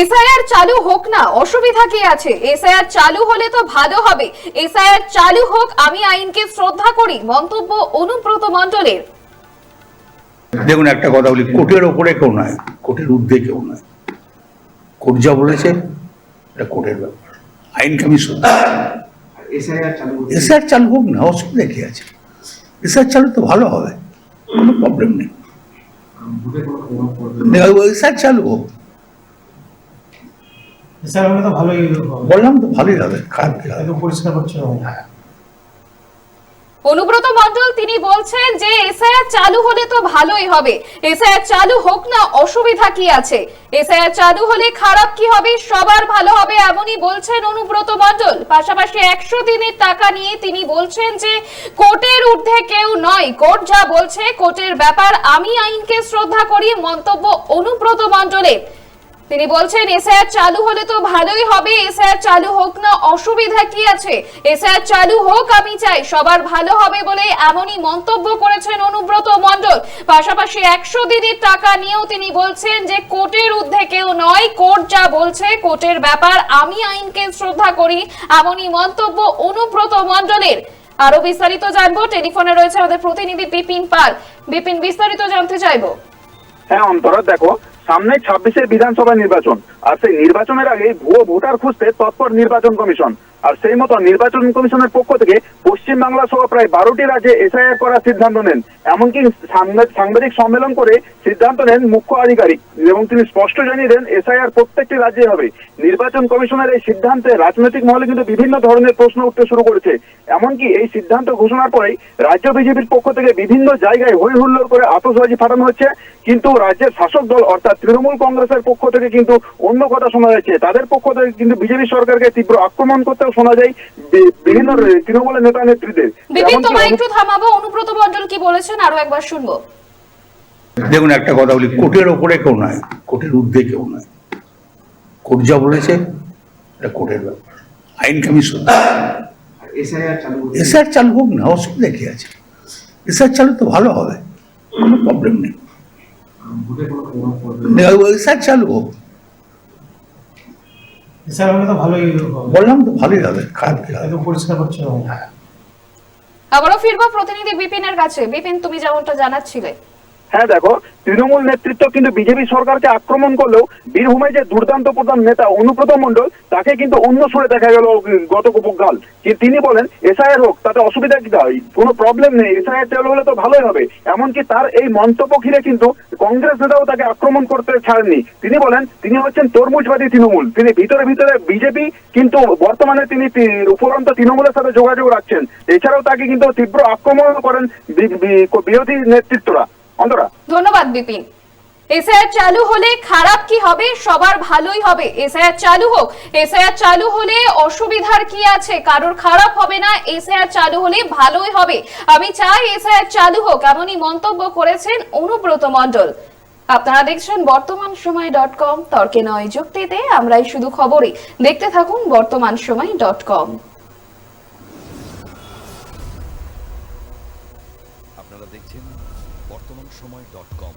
SIR চালু হোক না অসুবিধা কি আছে? এসআইআর চালু হলে তো ভালো হবে। এসআইআর চালু হোক আমি আইনকে শ্রদ্ধা করি মন্তব্য অনুব্রত মণ্ডলের। দেখুন একটা কথা বলি কোর্টের ওপরে কেউ নয় কোর্টের ঊর্ধ্বে কেউ নয়। কোর্ট যা বলেছে এটা কোর্টের ব্যাপার। আইনকে আমি শুদ্ধ এসআইআর চালু করতে এসআর চালু হোক না অসুবিধা কি আছে? এসআর চালু তো ভালো হবে কোনো প্রবলেম নেই। এসআর চালু হোক। স্যার আমরা তো ভালোই বললাম তো ভালোই হবে খারাপ একদম পরিষ্কার পরিচ্ছন্ন। হবে। অনুব্রত মণ্ডল তিনি বলছেন যে এসআইআর চালু হলে তো ভালোই হবে। এসআইআর চালু হোক না অসুবিধা কি আছে? এসআইআর চালু হলে খারাপ কি হবে? সবার ভালো হবে এমনই বলছেন অনুব্রত মণ্ডল। পাশাপাশি একশো দিনের টাকা নিয়ে তিনি বলছেন যে কোর্টের ঊর্ধ্বে কেউ নয়। কোর্ট যা বলছে কোর্টের ব্যাপার। আমি আইনকে শ্রদ্ধা করি মন্তব্য অনুব্রত মণ্ডলের। তিনি বলছেন, এসআইআর চালু হলে তো ভালোই হবে। এসআইআর চালু হোক না, অসুবিধা কি আছে? এসআইআর চালু হোক, আমি চাই সবার ভালো হবে বলে এমনই মন্তব্য করেছেন অনুব্রত মণ্ডল। পাশাপাশি একশো দিনের টাকা নিয়েও তিনি বলছেন যে, কোর্টের ঊর্ধ্বে কেউ নয়, কোর্ট যা বলছে, কোর্টের ব্যাপার আমি আইনকে শ্রদ্ধা করি, এমনই মন্তব্য অনুব্রত মণ্ডলের। আরও বিস্তারিত জানব, টেলিফোনে রয়েছে আমাদের প্রতিনিধি বিপিন পাল। বিপিন, বিস্তারিত জানতে চাইব? হ্যাঁ অন্তরা, দেখো সামনে ছাব্বিশের বিধানসভা নির্বাচন আর সেই নির্বাচনের আগে ভুয়ো ভোটার খুঁজতে তৎপর নির্বাচন কমিশন। আর সেই মতো নির্বাচন কমিশনের পক্ষ থেকে পশ্চিম বাংলা সহ প্রায় বারোটি রাজ্যে এসআইআর করার সিদ্ধান্ত নেন। এমনকি সাংবাদিক সম্মেলন করে সিদ্ধান্ত নেন মুখ্য আধিকারিক এবং তিনি স্পষ্ট জানিয়ে দেন, এসআইআর প্রত্যেকটি রাজ্যে হবে। নির্বাচন কমিশনের এই সিদ্ধান্তে রাজনৈতিক মহলে কিন্তু বিভিন্ন ধরনের প্রশ্ন উঠতে শুরু করেছে। এমনকি এই সিদ্ধান্ত ঘোষণার পরেই রাজ্য বিজেপির পক্ষ থেকে বিভিন্ন জায়গায় হই হুল্লোড় করে আতসবাজি ফাটানো হচ্ছে। কিন্তু রাজ্যের শাসক দল অর্থাৎ তৃণমূল কংগ্রেসের পক্ষ থেকে কিন্তু অন্য কথা শোনা যাচ্ছে। তাদের পক্ষ থেকে কিন্তু বিজেপি সরকারকে তীব্র আক্রমণ করতেও শোনা যায় বিভিন্ন তৃণমূলের নেতা নেত্রীদের। বিপিন তোমায় একটু থামাবো। অনুব্রত মণ্ডল কি বলেছেন? আরও একবার শুনব। দেখুন একটা কথা বলি কোর্টের ওপরে কেউ নয় কোর্টের ঊর্ধ্বে কেউ নয়। কোর্ট যা বলেছে এটা কোর্টের ব্যাপার। চালু করতে এসআর চালু হোক না অসুবিধা কি আছে? এসআর চালু তো ভালো হবে কোনো প্রবলেম নেই। এসআর চালু হোক। স্যার আমরা তো ভালোই বললাম তো ভালোই হবে খারাপ কি হবে পরিষ্কার পরিচ্ছন্ন। আবারও ফিরবো প্রতিনিধি বিপিনের কাছে। বিপিন তুমি যেমনটা জানাচ্ছিলে হ্যাঁ দেখো, তৃণমূল নেতৃত্ব কিন্তু বিজেপি সরকারকে আক্রমণ করলেও বীরভূমে যে দুর্দান্ত প্রধান নেতা অনুব্রত মন্ডল তাকে কিন্তু অন্য সুরে দেখা গেল গত কাল যে তিনি বলেন এসআইআর হোক, তাতে অসুবিধা কি হয় কোনো প্রবলেম নেই এসআইআর চালু হলে তো ভালোই হবে। এমনকি তার এই মন্তব্য ঘিরে কিন্তু কংগ্রেস নেতাও তাকে আক্রমণ করতে ছাড়েননি। তিনি বলেন, তিনি হচ্ছেন তরমুজবাদী তৃণমূল। তিনি ভিতরে ভিতরে বিজেপি, কিন্তু বর্তমানে তিনি উপরন্ত তৃণমূলের সাথে যোগাযোগ রাখছেন। এছাড়াও তাকে কিন্তু তীব্র আক্রমণ করেন বিরোধী নেতৃত্বরা। অন্তরা। ধন্যবাদ বিপিন। এসআইআর চালু হলে খারাপ কি হবে? সবার ভালোই হবে। এসআইআর চালু হোক। এসআইআর চালু হলে অসুবিধার কি আছে? কারোর খারাপ হবে না। এসআইআর চালু হলে ভালোই হবে। আমি চাই এসআইআর চালু হোক এমনই মন্তব্য করেছেন অনুব্রত মণ্ডল। আপনারা দেখছেন বর্তমান সময় ডট কম। তর্কে নয় যুক্তিতে আমরাই শুধু খবরে দেখতে থাকুন বর্তমান সময় ডট কম। আপনারা দেখছেন বর্তমান সময় dot com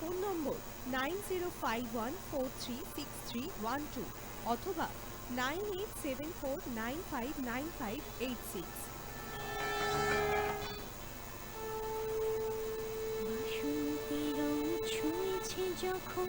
Phone number nine zero five one four three six one two অথবা nine eight seven four nine five nine five eight six. যখন